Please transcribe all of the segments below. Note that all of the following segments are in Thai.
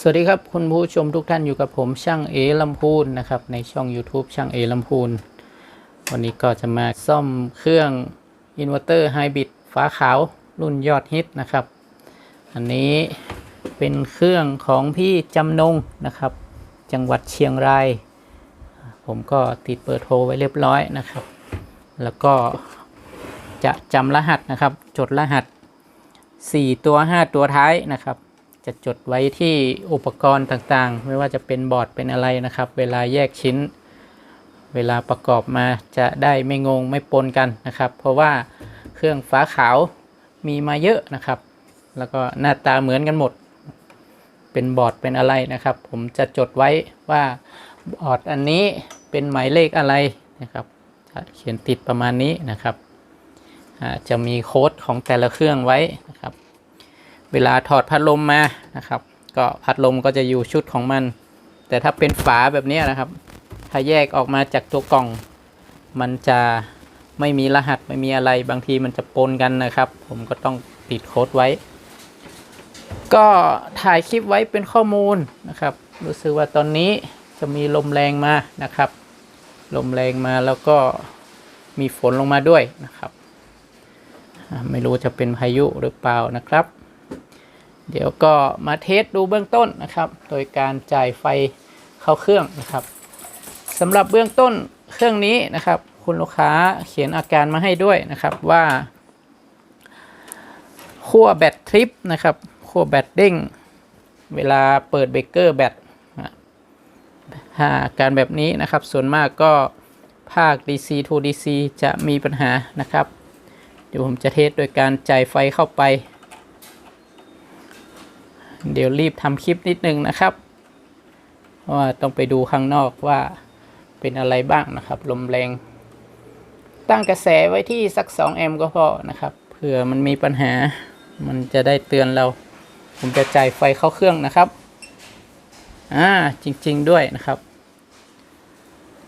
สวัสดีครับ คุณผู้ชมทุกท่านอยู่กับผมช่างเอลำพูนนะครับ ในช่อง YouTube ช่างเอลำพูน วันนี้ก็จะมาซ่อมเครื่องอินเวอร์เตอร์ไฮบริดฟ้าขาวรุ่นยอดฮิตนะครับ อันนี้เป็นเครื่องของพี่จำนงนะครับ จังหวัดเชียงราย ผมก็ติดเบอร์โทรไว้เรียบร้อยนะครับ แล้วก็จะจำรหัสนะครับ จดรหัส 4 ตัว 5 ตัวท้ายนะครับ จะจดไว้ที่อุปกรณ์ต่างๆ ไม่ว่าจะเป็นบอร์ดเป็นอะไรนะครับ เวลาแยกชิ้น เวลาประกอบมาจะได้ไม่งงไม่ปนกันนะครับ เพราะว่าเครื่องฟ้าขาวมีมาเยอะนะครับ แล้วก็หน้าตาเหมือนกันหมด เป็นบอร์ดเป็นอะไรนะครับ ผมจะจดไว้ว่าบอร์ดอันนี้เป็นหมายเลขอะไรนะครับจะเขียนติดประมาณนี้นะครับ จะมีโค้ดของแต่ละเครื่องไว้นะครับ เวลาถอดพัดลมมานะครับ ก็พัดลมก็จะอยู่ชุดของมัน แต่ถ้าเป็นฝาแบบนี้นะครับ ถ้าแยกออกมาจากตัวกล่อง มันจะไม่มีรหัสไม่มีอะไรบางทีมันจะปนกันนะครับ ผมก็ต้องติดโค้ดไว้ ก็ถ่ายคลิปไว้เป็นข้อมูลนะครับ รู้สึกว่าตอนนี้จะมีลมแรงมานะครับ ลมแรงมาแล้วก็มีฝนลงมาด้วยนะครับ ไม่รู้จะเป็นพายุหรือเปล่านะครับ เดี๋ยวก็มาเทสดูเบื้องต้นนะครับ โดยการจ่ายไฟเข้าเครื่องนะครับสำหรับเบื้องต้นเครื่องนี้นะครับ คุณลูกค้าเขียนอาการมาให้ด้วยนะครับว่าขั้วแบตทริปนะครับขั้วแบตเด้งเวลาเปิดเบรกเกอร์แบตอาการแบบนี้นะครับ ส่วนมากก็ภาค DC to DC จะมีปัญหานะครับ เดี๋ยวผมจะเทสโดยการจ่ายไฟเข้าไป เดี๋ยวรีบทำคลิปนิดนึงนะครับ เพราะว่าต้องไปดูข้างนอกว่าเป็นอะไรบ้างนะครับ ลมแรง ตั้งกระแสไว้ที่สัก 2 แอมป์ก็พอนะครับ เผื่อมันมีปัญหา มันจะได้เตือนเรา ผมจะจ่ายไฟเข้าเครื่องนะครับ อ่า จริง ๆ ด้วยนะครับ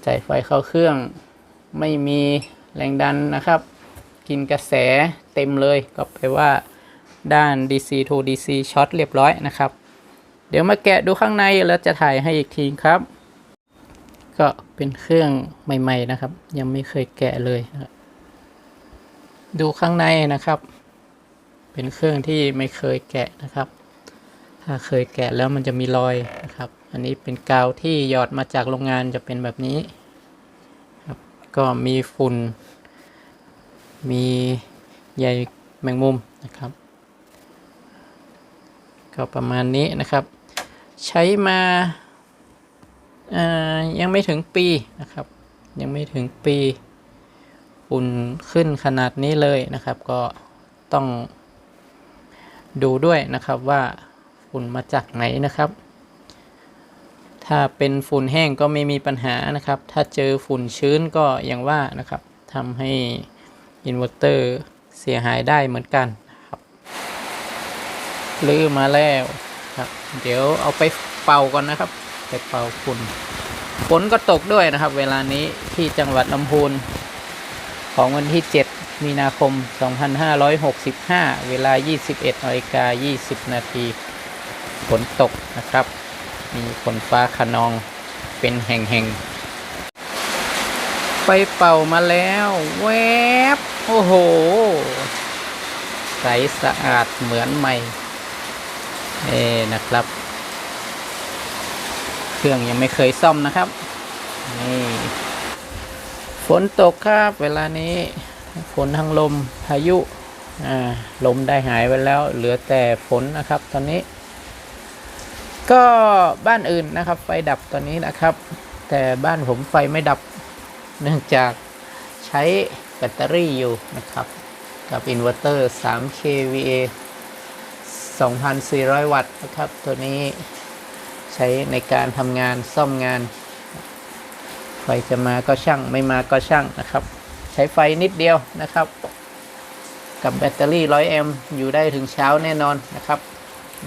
จ่ายไฟเข้าเครื่อง ไม่มีแรงดันนะครับ กินกระแสเต็มเลยก็แปลว่า ด้าน DC to DC ช็อตเรียบร้อยนะครับ เดี๋ยวมาแกะดูข้างในแล้วจะถ่ายให้อีกทีครับ ก็เป็นเครื่องใหม่ ๆนะครับ ยังไม่เคยแกะเลยนะดูข้างในนะครับ เป็นเครื่องที่ไม่เคยแกะนะครับ ถ้าเคยแกะแล้วมันจะมีรอยนะครับ อันนี้เป็นกาวที่หยอดมาจากโรงงานจะเป็นแบบนี้ครับก็มีฝุ่น มีใยแมงมุมนะครับ ก็ประมาณนี้นะครับ ใช้มาายังไม่ถึงปีนะครับ ยังไม่ถึงปีอุ่นขึ้นขนาดนี้เลยนะครับ ก็ต้องดูด้วยนะครับว่าฝุ่นมาจากไหนนะครับ ถ้าเป็นฝุ่นแห้งก็ไม่มีปัญหานะครับ ถ้าเจอฝุ่นชื้นก็อย่างว่านะครับทำให้อินเวอร์เตอร์เสียหายได้เหมือนกัน ลื้อมาแล้วครับ เดี๋ยวเอาไปเป่าก่อนนะครับ ไปเป่าฝุ่นฝนก็ตกด้วยนะครับ เวลานี้ที่จังหวัดลำพูนของวันที่ 7 มีนาคม 2565 เวลา 21นาฬิกา20 นาทีฝนตกนะครับ มีฝนฟ้าขนองเป็นแห่งๆ ไปเป่ามาแล้ว แวบ โอ้โห ใสสะอาดเหมือนใหม่ เอ้นะครับ เครื่องยังไม่เคยซ่อมนะครับนี่ฝนตกครับเวลานี้ฝนทั้งลมพายุอ่าลมได้หายไปแล้ว เหลือแต่ฝนนะครับตอนนี้ ก็บ้านอื่นนะครับ ไฟดับตอนนี้นะครับ แต่บ้านผมไฟไม่ดับเนื่องจากใช้แบตเตอรี่อยู่นะครับ กับอินเวอร์เตอร์ 3 kVA 2,400 วัตต์นะครับ ตัวนี้ใช้ในการทำงานซ่อมงาน ไฟจะมาก็ช่างไม่มาก็ช่างนะครับ ใช้ไฟนิดเดียวนะครับ กับแบตเตอรี่ 100 แอมป์อยู่ได้ถึงเช้าแน่นอนนะครับ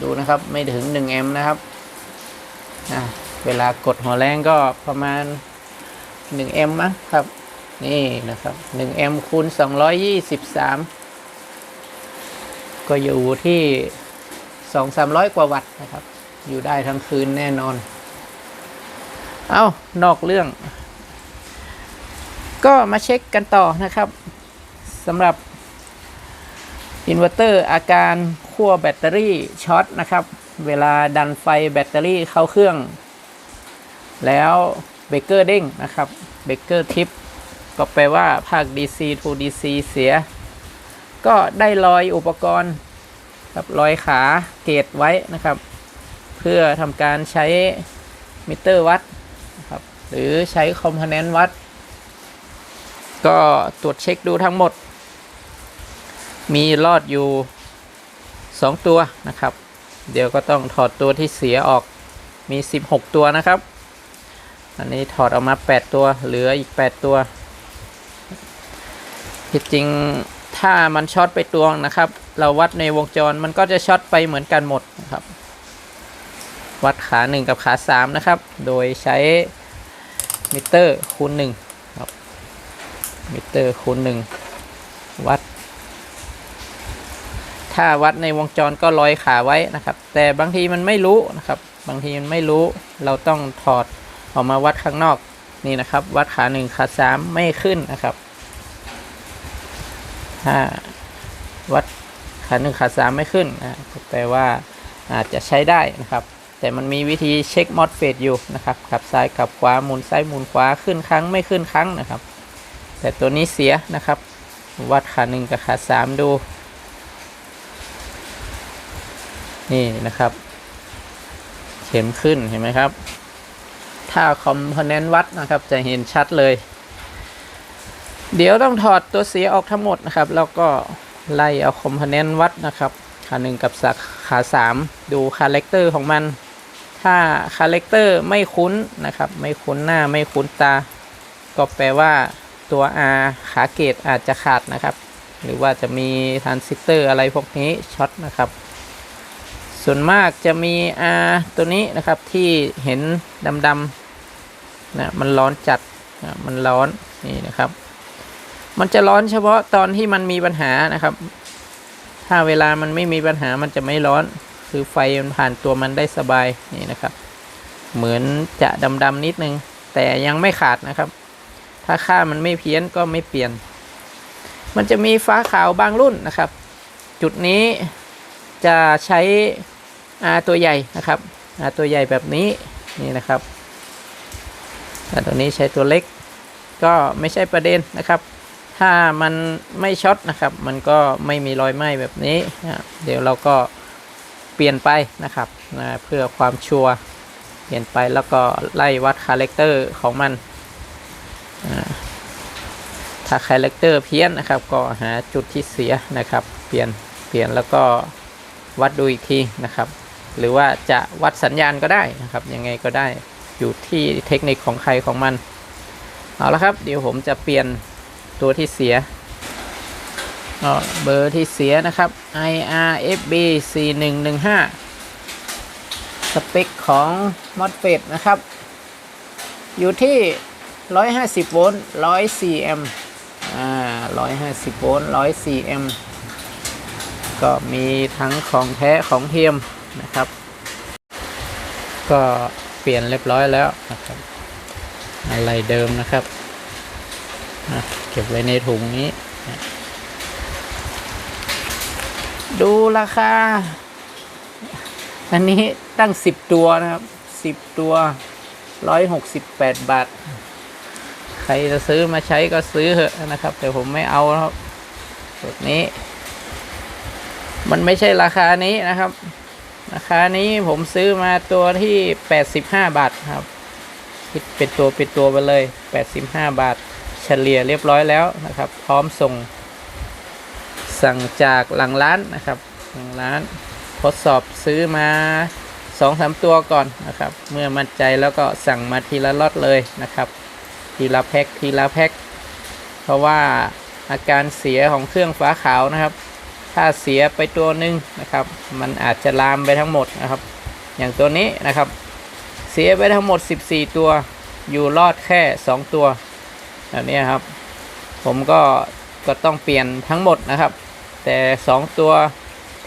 ดูนะครับไม่ถึง 1 แอมป์นะครับ เวลากดหัวแรงก็ประมาณ 1 แอมป์มั้งครับ นี่นะครับ 1 แอมป์คูณ 223ก็อยู่ที่ 2-300 กว่าวัตต์นะครับ อยู่ได้ทั้งคืนแน่นอน เอานอกเรื่อง ก็มาเช็คกันต่อนะครับสำหรับอินเวอร์เตอร์อาการขั้วแบตเตอรี่ช็อตนะครับ เวลาดันไฟแบตเตอรี่เข้าเครื่อง แล้วเบรกเกอร์เด้งนะครับเบรกเกอร์ทิปก็แปลว่าภาค DC to DC เสีย ก็ได้ลอยอุปกรณ์ ครับลอยขาเกตไว้นะครับ เพื่อทำการใช้มิเตอร์วัดนะครับหรือใช้คอมโพเนนต์วัด ก็ตรวจเช็คดูทั้งหมด มีรอดอยู่ 2 ตัวนะครับ เดี๋ยวก็ต้องถอดตัวที่เสียออกมี 16 ตัวนะครับ อันนี้ถอดออกมา 8 ตัวเหลืออีก 8 ตัวที่จริง ถ้ามันช็อตไปตัวนะครับ เราวัดในวงจรมันก็จะช็อตไปเหมือนกันหมดนะครับ วัดขา 1 กับขา 3 นะครับ โดยใช้มิเตอร์คูณ1ครับมิเตอร์คูณ1วัด ถ้าวัดในวงจรก็ลอยขาไว้นะครับ แต่บางทีมันไม่รู้นะครับ บางทีมันไม่รู้เราต้องถอดออกมาวัดข้างนอกนี่นะครับ วัดขาหนึ่งขาสามไม่ขึ้นนะครับ ถ้าวัดขาหนึ่งขาสามไม่ขึ้นนะแปลว่าอาจจะใช้ได้นะครับ แต่มันมีวิธีเช็คมอสเฟตอยู่นะครับขับซ้ายขับขวาหมุนซ้ายหมุนขวาขึ้นครั้งไม่ขึ้นครั้งนะครับ แต่ตัวนี้เสียนะครับ วัดขาหนึ่งกับขาสามดู นี่นะครับ เข็มขึ้นเห็นไหมครับ ถ้าคอมโพเนนต์วัดนะครับจะเห็นชัดเลย เดี๋ยวต้องถอดตัวเสียออกทั้งหมดนะครับ แล้วก็ไล่เอาคอมโพเนนต์วัดนะครับขาหนึ่งกับสักขาสามดูคาแรคเตอร์ของมัน ถ้าคาแรคเตอร์ไม่คุ้นนะครับ ไม่คุ้นหน้าไม่คุ้นตา ก็แปลว่าตัว R ขาเกตอาจจะขาดนะครับ หรือว่าจะมีทรานซิสเตอร์อะไรพวกนี้ช็อตนะครับ ส่วนมากจะมี R ตัวนี้นะครับที่เห็นดำๆนะมันร้อนจัดนะมันร้อนนี่นะครับ มันจะร้อนเฉพาะตอนที่มันมีปัญหานะครับ ถ้าเวลามันไม่มีปัญหามันจะไม่ร้อน คือไฟมันผ่านตัวมันได้สบายนี่นะครับ เหมือนจะดำๆนิดนึง แต่ยังไม่ขาดนะครับ ถ้าค่ามันไม่เพี้ยนก็ไม่เปลี่ยน มันจะมีฟ้าขาวบางรุ่นนะครับ จุดนี้จะใช้ R ตัวใหญ่นะครับ R ตัวใหญ่แบบนี้นี่นะครับแต่ตัวนี้ใช้ตัวเล็กก็ไม่ใช่ประเด็นนะครับ ถ้ามันไม่ช็อตนะครับ มันก็ไม่มีรอยไหม้แบบนี้นะเดี๋ยวเราก็เปลี่ยนไปนะครับนะเพื่อความชัวร์เปลี่ยนไปแล้วก็ไล่วัดคาแรคเตอร์ของมัน ถ้าคาแรคเตอร์เพี้ยนนะครับ ก็หาจุดที่เสียนะครับ เปลี่ยนเปลี่ยนแล้วก็วัดดูอีกทีนะครับ หรือว่าจะวัดสัญญาณก็ได้นะครับยังไงก็ได้อยู่ที่เทคนิคของใครของมัน เอาละครับ เดี๋ยวผมจะเปลี่ยน ตัวที่เสียก็เบอร์ที่เสียนะครับ IRFB 4115 สเปคของ MOSFET นะครับ อยู่ที่ 150 โวลต์ 104 แอมป์ อ่า 150 โวลต์ 104 แอมป์ ก็มีทั้งของแท้ของเทียมนะครับ ก็เปลี่ยนเรียบร้อยแล้วนะครับ อะไรเดิมนะครับ เก็บไว้ในถุงนี้ ดูราคา อันนี้ตั้ง10ตัวนะครับ10ตัว168บแปดบาท ใครจะซื้อมาใช้ก็ซื้อเถอะนะครับแต่ผมไม่เอาครับแบบนี้ มันไม่ใช่ราคานี้นะครับ ราคานี้ผมซื้อมาตัวที่85บห้าบาทครับคิดเป็นตัวเป็นตัวไปเลย85บาท เฉลี่ยเรียบร้อยแล้วนะครับ พร้อมส่ง สั่งจากหลังร้านนะครับหลังร้าน ทดสอบซื้อมา2อสตัวก่อนนะครับ เมื่อมั่นใจแล้วก็สั่งมาทีละล็อตเลยนะครับ ทีละแพ็คทีละแพ็คเพราะว่าอาการเสียของเครื่องฟ้าขาวนะครับ ถ้าเสียไปตัวหนึ่งนะครับ มันอาจจะลามไปทั้งหมดนะครับ อย่างตัวนี้นะครับ เสียไปทั้งหมด 14 ตัว อยู่รอดแค่ 2 ตัว แบบนี้ครับ ผมก็ก็ต้องเปลี่ยนทั้งหมดนะครับ แต่ 2 ตัว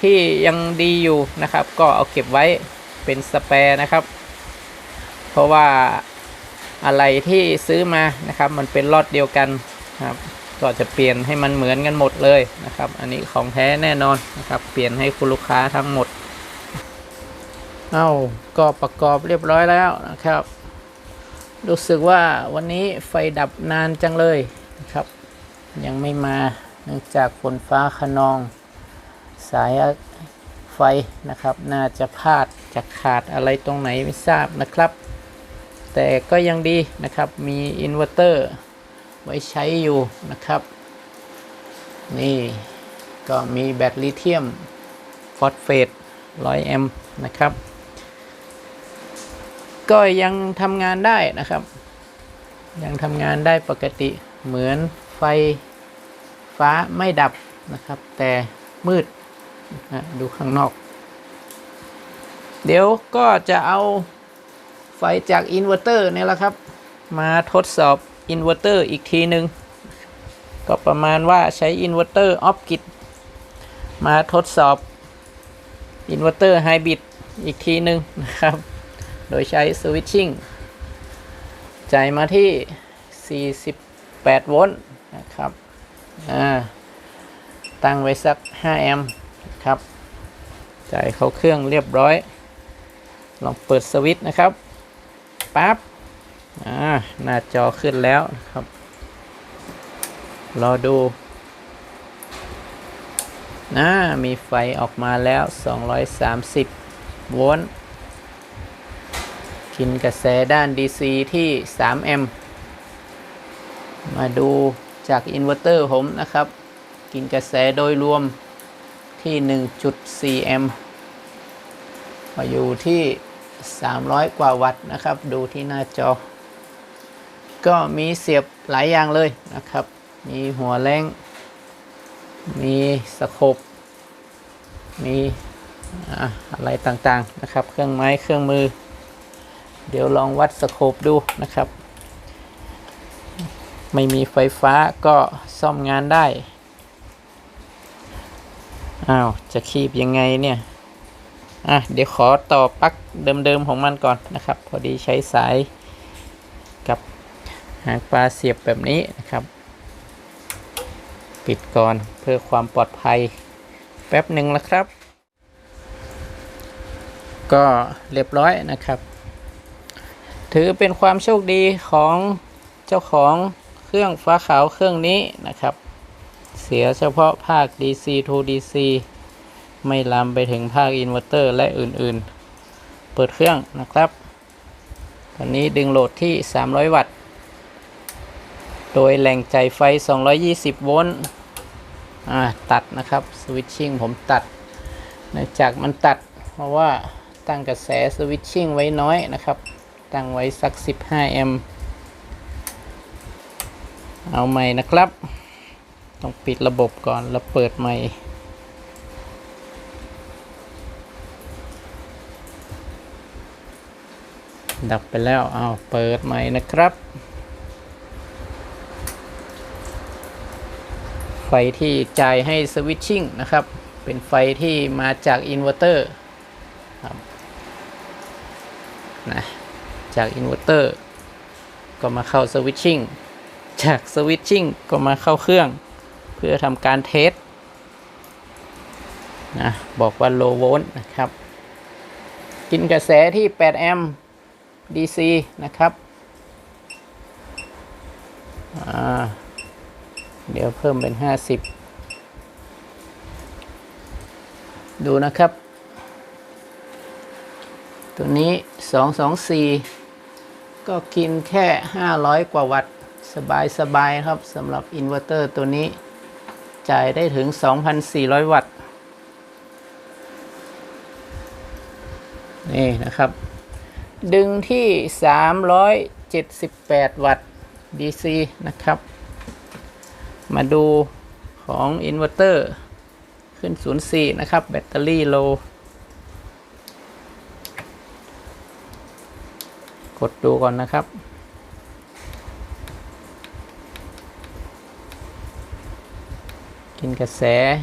ที่ยังดีอยู่นะครับ ก็เอาเก็บไว้เป็นสเปร์นะครับ เพราะว่าอะไรที่ซื้อมานะครับ มันเป็นลอตเดียวกันครับ ก็จะเปลี่ยนให้มันเหมือนกันหมดเลยนะครับ อันนี้ของแท้แน่นอนนะครับ เปลี่ยนให้คุณลูกค้าทั้งหมด เอา้าก็ประกอบเรียบร้อยแล้วนะครับ รู้สึกว่าวันนี้ไฟดับนานจังเลยนะครับ ยังไม่มาเนื่องจากฝนฟ้าขนอง สายไฟนะครับ น่าจะพลาดจะขาดอะไรตรงไหนไม่ทราบนะครับ แต่ก็ยังดีนะครับมีอินเวอร์เตอร์ไว้ใช้อยู่นะครับ นี่ก็มีแบตลิเธียมฟอสเฟต100 แอมป์นะครับ ก็ยังทำงานได้นะครับ ยังทำงานได้ปกติเหมือนไฟฟ้าไม่ดับนะครับ แต่มืดนะดูข้างนอก เดี๋ยวก็จะเอาไฟจากอินเวอร์เตอร์เนี่ยแหละครับ มาทดสอบอินเวอร์เตอร์อีกทีหนึ่งก็ประมาณว่าใช้อินเวอร์เตอร์ออฟกิดมาทดสอบอินเวอร์เตอร์ไฮบริดอีกทีหนึ่งนะครับ โดยใช้สวิตชิ่งจ่ายมาที่ 48 โวลต์นะครับ ตั้งไว้สัก 5 แอมป์ครับ จ่ายเข้าเครื่องเรียบร้อย ลองเปิดสวิตช์นะครับ ปั๊บ หน้าจอขึ้นแล้วนะครับ รอดูนะมีไฟออกมาแล้ว 230 โวลต์ กินกระแสด้าน DC ที่3แอมป์มาดูจากอินเวอร์เตอร์ผมนะครับ กินกระแสโดยรวมที่ 1.4แอมป์มาอยู่ที่ 300 กว่าวัตต์นะครับ ดูที่หน้าจอ ก็มีเสียบหลายอย่างเลยนะครับ มีหัวแรงมีสโคปมีอะอะไรต่างๆนะครับ เครื่องไม้เครื่องมือ เดี๋ยวลองวัดสโคปดูนะครับ ไม่มีไฟฟ้าก็ซ่อมงานได้ อ้าว จะคีบยังไงเนี่ย อะ เดี๋ยวขอต่อปลั๊กเดิมๆของมันก่อนนะครับ พอดีใช้สายกับหางปลาเสียบแบบนี้นะครับ ปิดก่อนเพื่อความปลอดภัย แป๊บหนึ่งแล้วครับ ก็เรียบร้อยนะครับ ถือเป็นความโชคดีของเจ้าของเครื่องฟ้าขาวเครื่องนี้นะครับ เสียเฉพาะภาค DC to DC ไม่ลามไปถึงภาคอินเวอร์เตอร์และอื่นๆ เปิดเครื่องนะครับ ตอนนี้ดึงโหลดที่ 300 วัตต์ โดยแหล่งจ่ายไฟ 220 โวลต์ตัดนะครับ สวิตชิ่งผมตัดเนื่องจากมันตัดเพราะว่าตั้งกระแสสวิตชิ่งไว้น้อยนะครับ ตั้งไว้สัก 15 แอมป์เอาใหม่นะครับ ต้องปิดระบบก่อนแล้วเปิดใหม่ดับไปแล้ว เอาเปิดใหม่นะครับ ไฟที่จ่ายให้สวิตชิ่งนะครับ เป็นไฟที่มาจากอินเวอร์เตอร์ครับนะ จากอินเวอร์เตอร์ก็มาเข้าสวิตชิ่งจากสวิตชิ่งก็มาเข้าเครื่อง เพื่อทำการเทสนะบอกว่า low volt นะครับ กินกระแสที่8แอมป์ DC นะครับ เดี๋ยวเพิ่มเป็น 50 ดูนะครับ ตัวนี้ 224 ก็กินแค่ 500 กว่าวัตต์สบายสบายครับสำหรับอินเวอร์เตอร์ตัวนี้ จ่ายได้ถึง 2,400 วัตต์ นี่นะครับ ดึงที่ 378 วัตต์ DC นะครับ มาดูของอินเวอร์เตอร์ ขึ้น 04 นะครับ แบตเตอรี่โล กดดูก่อนนะครับ กินกระแส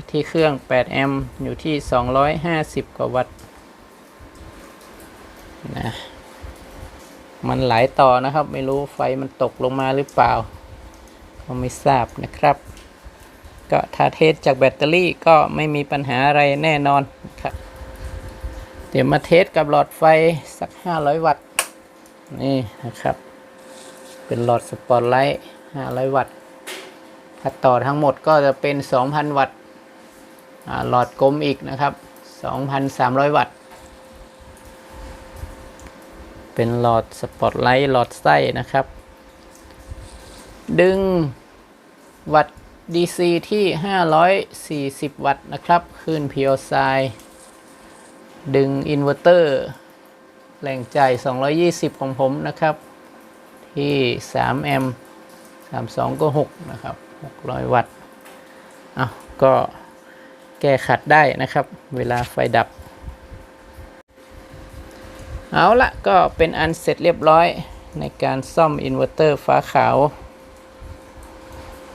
ที่เครื่อง 8 แอมป์อยู่ที่ 250 กว่าวัตต์นะมันไหลต่อนะครับ ไม่รู้ไฟมันตกลงมาหรือเปล่า ก็ไม่ทราบนะครับ ก็ถ้าเทสจากแบตเตอรี่ก็ไม่มีปัญหาอะไรแน่นอนครับ เดี๋ยวมาเทสกับหลอดไฟสัก 500 วัตต์ นี่นะครับ เป็นหลอดสปอตไลท์500 วัตต์ถ้าต่อทั้งหมดก็จะเป็น 2,000 วัตต์หลอดกลมอีกนะครับ 2,300 วัตต์ เป็นหลอดสปอตไลท์หลอดไส้นะครับ ดึงวัตต์ DC ที่ 540 วัตต์นะครับ ขึ้น PSI ดึงอินเวอร์เตอร์ แหล่งจ่าย 220 ของผมนะครับ ที่3แอมป์32 ก็ 6 นะครับ 600 วัตต์เอาก็แก้ขัดได้นะครับ เวลาไฟดับ เอาละก็เป็นอันเสร็จเรียบร้อยในการซ่อมอินเวอร์เตอร์ฟ้าขาว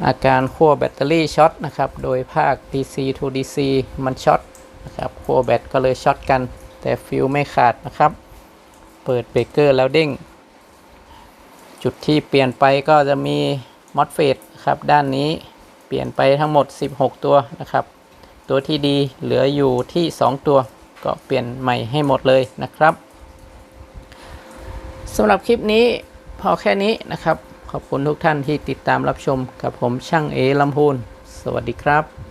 อาการขั้วแบตเตอรี่ช็อตนะครับ โดยภาค DC to DC มันช็อตนะครับขั้วแบตก็เลยช็อตกัน แต่ฟิวไม่ขาดนะครับ เปิดเบรกเกอร์แล้วเด้ง จุดที่เปลี่ยนไปก็จะมีมอสเฟตครับด้านนี้เปลี่ยนไปทั้งหมด 16 ตัวนะครับ ตัวที่ดีเหลืออยู่ที่ 2 ตัวก็เปลี่ยนใหม่ให้หมดเลยนะครับสำหรับคลิปนี้พอแค่นี้นะครับ ขอบคุณทุกท่านที่ติดตามรับชมกับผมช่างเอลำพูน สวัสดีครับ